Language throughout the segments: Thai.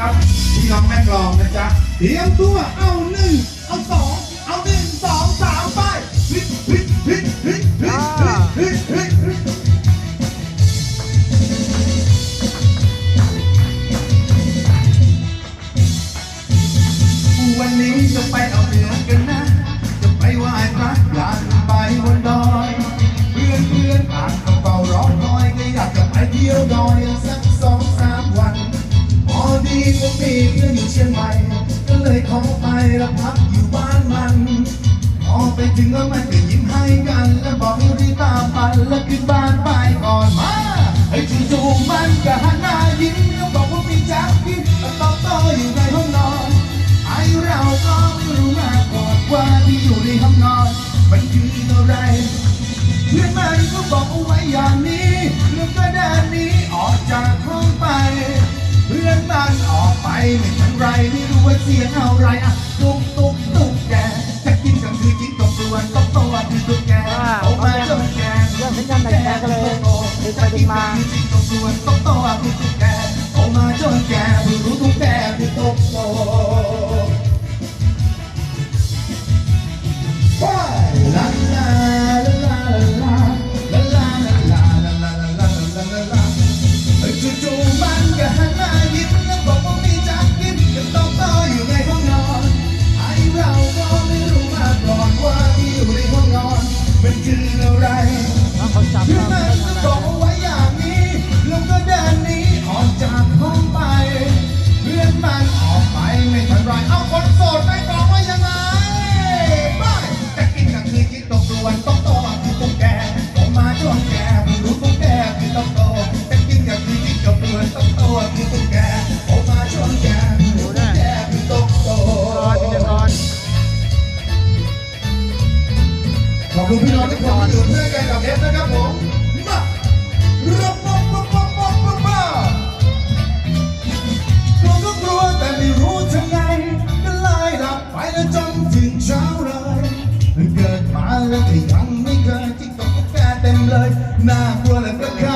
ครับพี่น้องแม่กลองนะจ๊ะเตรียมตัวเอาหนึ่งเอาสอง เขอไปแล้วพักอยู่บ้านมันพอไปถึงแล้วมันก็ยิ้มให้กัน แล้วบอกให้รีบตามไปแล้วขึ้นบ้านไปก่อนมาไอ้จู่ๆมันก็หันหน้ายิ้มแล้วบอกว่ามีแจ็คกินแล้วตอบโต้อยู่ในห้องนอนไอ้เราก็ไม่รู้มาก่อนว่าที่อยู่ในห้องนอน มันคืออะไรเพื่อนมันก็บอกเอาไว้อย่างนี้ ไปไม่ทันไรไม่รู้ว่าเสียงอะไรอะตุ๊กตุ๊กตุ๊กแกจะกินก็คือกินตกตัวนตกตัวคือตุ๊กแกเอามาจนแกเรื่องสัญญาณแตกๆก็เลยดึงไปดึงมาจะกินก็คือกินตกตัวตกตัวคือตุ๊ก วกโตคือตุ๊กแกออกมาจนแกไม่รู้ตุ๊กแกคือตกโตก่อนเป็นก่อนขอบคุณพี่น้องทุกคนที่อยู่ด้วยกันกับเอฟนะครับผมมารับป๊บป๊บป๊บป๊บป๊บป๊บกลัวก็กลัวแต่ไม่รู้ทำไงก็ไล่หลับไปแล้วจนถึงเช้าเลยเกิดมาแล้วก็ยังไม่เคยที่ตกแกเต็มเลยน่ากลัวและก็ข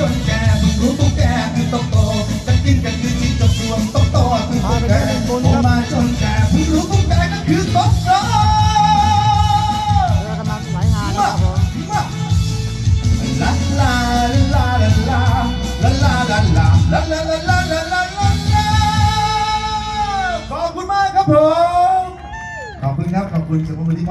จนแกรู้ตุ๊กแกคือโตโตจะกินกับคือกินตกส่วนโตโตคือตุ๊กแกโตมาจนแกรู้ตุ๊กแกก็คือโตโตเรือกำลังไหลหาครับผมลาลาลาลาลาลาลาลาลาลาลาลาลาลาลาลาขอบคุณมากครับผมขอบคุณครับขอบคุณสำหรับวันนี้